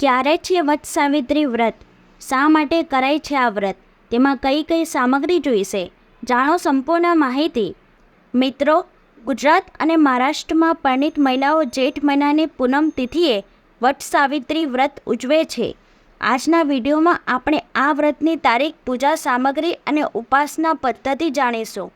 ક્યારે છે વત સાવિત્રી વ્રત? શા માટે કરાય છે આ વ્રત? તેમાં કઈ કઈ સામગ્રી જોઈશે? જાણો સંપૂર્ણ માહિતી. મિત્રો, ગુજરાત અને મહારાષ્ટ્રમાં પરિણીત મહિલાઓ જેઠ મહિનાની પૂનમ તિથિએ વટ સાવિત્રી વ્રત ઉજવે છે. આજના વિડીયોમાં આપણે આ વ્રતની તારીખ, પૂજા સામગ્રી અને ઉપાસના પદ્ધતિ જાણીશું.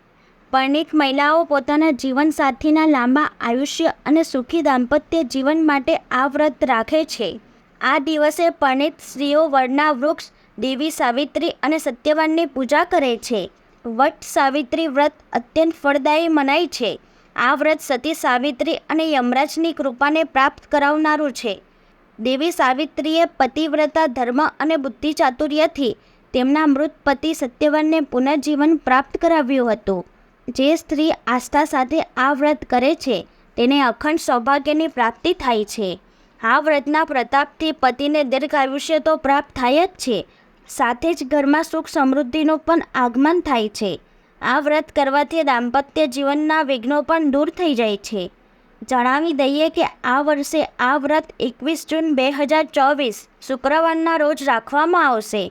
પરિણીત મહિલાઓ પોતાના જીવનસાથીના લાંબા આયુષ્ય અને સુખી દાંપત્ય જીવન માટે આ વ્રત રાખે છે. આ દિવસે પંડિત સ્ત્રીઓ વડના વૃક્ષ, દેવી સાવિત્રી અને સત્યવાનની પૂજા કરે છે. વટ સાવિત્રી વ્રત અત્યંત ફળદાયી મનાય છે. આ વ્રત સતી સાવિત્રી અને યમરાજની કૃપાને પ્રાપ્ત કરાવનારું છે. દેવી સાવિત્રીએ પતિવ્રતા, ધર્મ અને બુદ્ધિ ચાતુર્યથી તેમના મૃત પતિ સત્યવાનને પુનર્જીવન પ્રાપ્ત કરાવ્યું હતું. જે સ્ત્રી આસ્થા સાથે આ વ્રત કરે છે, તેને અખંડ સૌભાગ્યની પ્રાપ્તિ થાય છે. આ વ્રતના પ્રતાપથી પતિને દીર્ઘાયુષ્ય તો પ્રાપ્ત થાય જ છે. સાથે જ ઘરમાં સુખ સમૃદ્ધિનું પણ આગમન થાય છે. આ વ્રત કરવાથી દાંપત્ય જીવનના વિઘ્નો પણ દૂર થઈ જાય છે. જણાવી દઈએ કે આ વર્ષે આ વ્રત એકવીસ જૂન બે હજાર ચોવીસ શુક્રવારના રોજ રાખવામાં આવશે.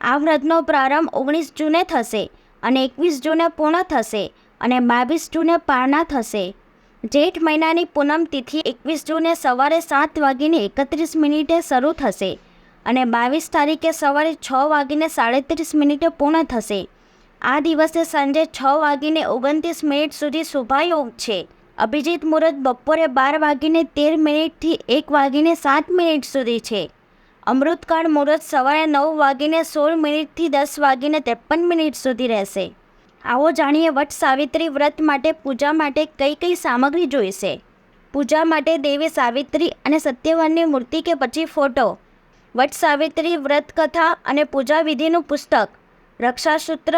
આ વ્રતનો પ્રારંભ ઓગણીસ જૂને થશે અને એકવીસ જૂને પૂર્ણ થશે અને બાવીસ જૂને પારણા થશે. જેઠ મહિનાની પૂનમ તિથિ એકવીસ જૂને સવારે સાત વાગીને એકત્રીસ મિનિટે શરૂ થશે અને બાવીસ તારીખે સવારે છ વાગીને સાડત્રીસ મિનિટે પૂર્ણ થશે. આ દિવસે સાંજે છ વાગીને ઓગણત્રીસ મિનિટ સુધી શુભાયોગ છે. અભિજીત મુહૂર્ત બપોરે બાર વાગીને તેર મિનિટથી એક વાગીને સાત મિનિટ સુધી છે. અમૃતકાળ મુહૂર્ત સવારે નવ વાગીને સોળ મિનિટથી દસ વાગીને ત્રેપન મિનિટ સુધી રહેશે. આવો જાણીએ વટ સાવિત્રી વ્રત માટે પૂજા માટે કઈ કઈ સામગ્રી જોઈશે? પૂજા માટે દેવી સાવિત્રી અને સત્યવાનની મૂર્તિ કે પછી ફોટો? વટ સાવિત્રી વ્રત કથા અને પૂજા વિધિનું પુસ્તક? રક્ષાસૂત્ર,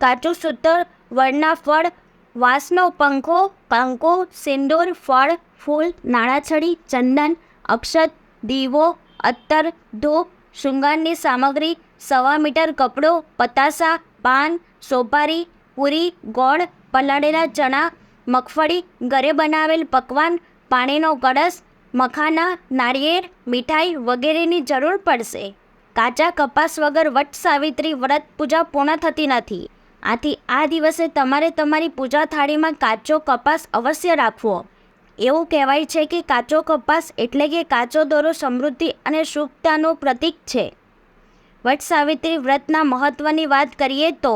કાચું સૂત્ર, વડના ફળ, વાંસનો પંખો, પાંખો, સિંદૂર, ફળ, ફૂલ, નાણાછડી, ચંદન, અક્ષત, દીવો અત્તર ધૂપ શૃંગારની સામગ્રી, સવા મીટર કપડો, પતાસા, પાન, સોપારી પૂરી, ગોળ, પલાળેલા ચણા, મગફળી ઘરે બનાવેલ પકવાન, પાણીનો કળશ મખાના, નારિયેળ, મીઠાઈ વગેરેની જરૂર પડશે. કાચા કપાસ વગર વટ સાવિત્રી વ્રત પૂજા પૂર્ણ થતી નથી. આથી આ દિવસે તમારે તમારી પૂજા થાળીમાં કાચો કપાસ અવશ્ય રાખવો. એવું કહેવાય છે કે કાચો કપાસ એટલે કે કાચો દોરો સમૃદ્ધિ અને શુભતાનું પ્રતીક છે. વટ સાવિત્રી વ્રતના મહત્ત્વની વાત કરીએ તો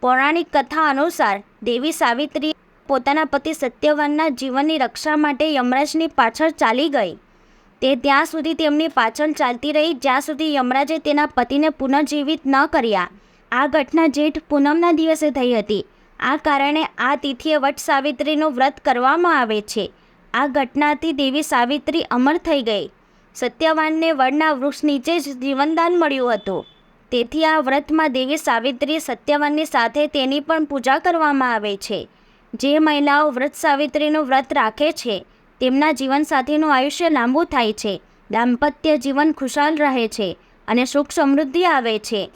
પૌરાણિક કથા અનુસાર દેવી સાવિત્રી પોતાના પતિ સત્યવાનના જીવનની રક્ષા માટે યમરાજની પાછળ ચાલી ગઈ. તે ત્યાં સુધી તેમની પાછળ ચાલતી રહી, જ્યાં સુધી યમરાજે તેના પતિને પુનર્જીવિત ન કર્યા. આ ઘટના જેઠ પૂનમના દિવસે થઈ હતી. આ કારણે આ તિથિએ વટ સાવિત્રીનું વ્રત કરવામાં આવે છે. આ ઘટનાથી દેવી સાવિત્રી અમર થઈ ગઈ. સત્યવાનને વડના વૃક્ષ નીચે જ જીવનદાન મળ્યું હતું. તેથી આ વ્રતમાં દેવી સાવિત્રી સત્યવાનની સાથે તેની પણ પૂજા કરવામાં આવે છે. જે મહિલાઓ વ્રત સાવિત્રીનું વ્રત રાખે છે, તેમના જીવનસાથીનું આયુષ્ય લાંબુ થાય છે, દાંપત્ય જીવન ખુશાલ રહે છે અને સુખ સમૃદ્ધિ આવે છે.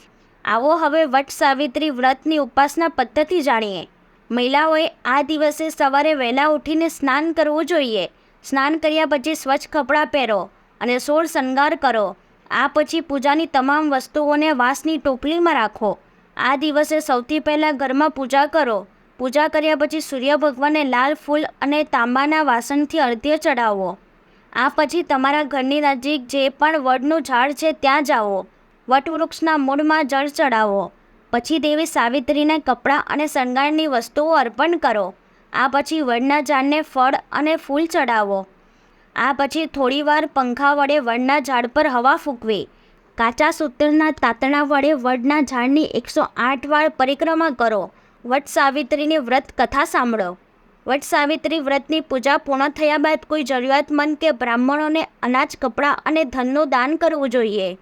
આવો હવે વટ સાવિત્રી વ્રતની ઉપાસના પદ્ધતિ જાણીએ. મહિલાઓએ આ દિવસે સવારે વહેલા ઉઠીને સ્નાન કરવું જોઈએ. સ્નાન કર્યા પછી સ્વચ્છ કપડાં પહેરો અને સોળ શણગાર કરો. આ પછી પૂજાની તમામ વસ્તુઓને વાંસની ટોપલીમાં રાખો. આ દિવસે સૌથી પહેલાં ઘરમાં પૂજા કરો. પૂજા કર્યા પછી સૂર્ય ભગવાનને લાલ ફૂલ અને તાંબાના વાસણથી અર્ધ્ય ચડાવો આ પછી તમારા ઘરની નજીક જે પણ વડનું ઝાડ છે ત્યાં જાઓ. વટવૃક્ષના મૂળમાં જળ ચડાવો પછી દેવી સાવિત્રીને કપડાં અને શણગારની વસ્તુઓ અર્પણ કરો. આ પછી વડના ઝાડને ફળ અને ફૂલ ચડાવો આ પછી થોડીવાર પંખા વડે વડના ઝાડ પર હવા ફૂંકવી. કાચા સૂતરના તાતણા વડે વડના ઝાડની એકસો આઠ વાર પરિક્રમા કરો. વટ સાવિત્રીની વ્રત કથા સાંભળો. વટ સાવિત્રી વ્રતની પૂજા પૂર્ણ થયા બાદ કોઈ જરૂરિયાતમંદ કે બ્રાહ્મણોને અનાજ, કપડાં અને ધનનું દાન કરવું જોઈએ.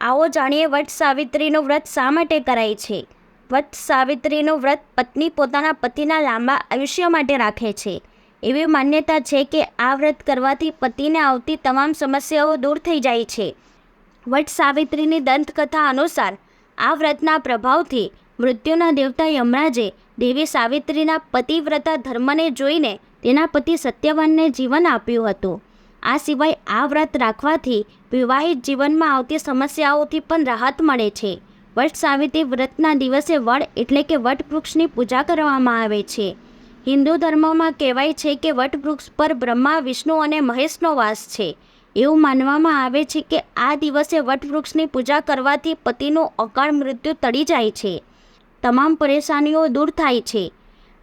આવો જાણીએ વટ સાવિત્રીનું વ્રત શા માટે કરાય છે? વટ સાવિત્રીનું વ્રત પત્ની પોતાના પતિના લાંબા આયુષ્ય માટે રાખે છે. એવી માન્યતા છે કે આ વ્રત કરવાથી પતિને આવતી તમામ સમસ્યાઓ દૂર થઈ જાય છે. વટ સાવિત્રીની દંતકથા અનુસાર, આ વ્રતના પ્રભાવથી મૃત્યુના દેવતા યમરાજે દેવી સાવિત્રીના પતિવ્રતા ધર્મને જોઈને તેના પતિ સત્યવાનને જીવન આપ્યું હતું. આ સિવાય આ વ્રત રાખવાથી વિવાહિત જીવનમાં આવતી સમસ્યાઓથી પણ રાહત મળે છે. વટ સાવિત્રી વ્રતના દિવસે વડ એટલે કે વટવૃક્ષની પૂજા કરવામાં આવે છે. હિન્દુ ધર્મમાં કહેવાય છે કે વટવૃક્ષ પર બ્રહ્મા, વિષ્ણુ અને મહેશનો વાસ છે. એવું માનવામાં આવે છે કે આ દિવસે વટવૃક્ષની પૂજા કરવાથી પતિનું અકાળ મૃત્યુ ટળી જાય છે. તમામ પરેશાનીઓ દૂર થાય છે.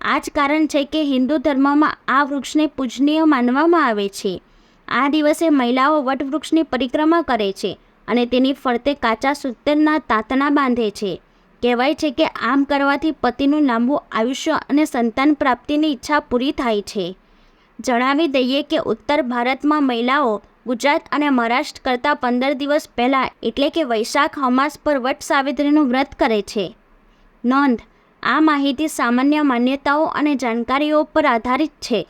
આ જ કારણ છે કે હિન્દુ ધર્મમાં આ વૃક્ષને પૂજનીય માનવામાં આવે છે. આ દિવસે મહિલાઓ વટવૃક્ષની પરિક્રમા કરે છે અને તેની ફરતે કાચા સૂતરના તાતણા બાંધે છે. કહેવાય છે કે આમ કરવાથી પતિનું લાંબુ આયુષ્ય અને સંતાન પ્રાપ્તિની ઈચ્છા પૂરી થાય છે. જણાવી દઈએ કે ઉત્તર ભારતમાં મહિલાઓ ગુજરાત અને મહારાષ્ટ્ર કરતાં પંદર દિવસ પહેલાં એટલે કે વૈશાખ અમાસ પર વટ સાવિત્રીનું વ્રત કરે છે. નોંધ, આ માહિતી સામાન્ય માન્યતાઓ અને જાણકારીઓ પર આધારિત છે.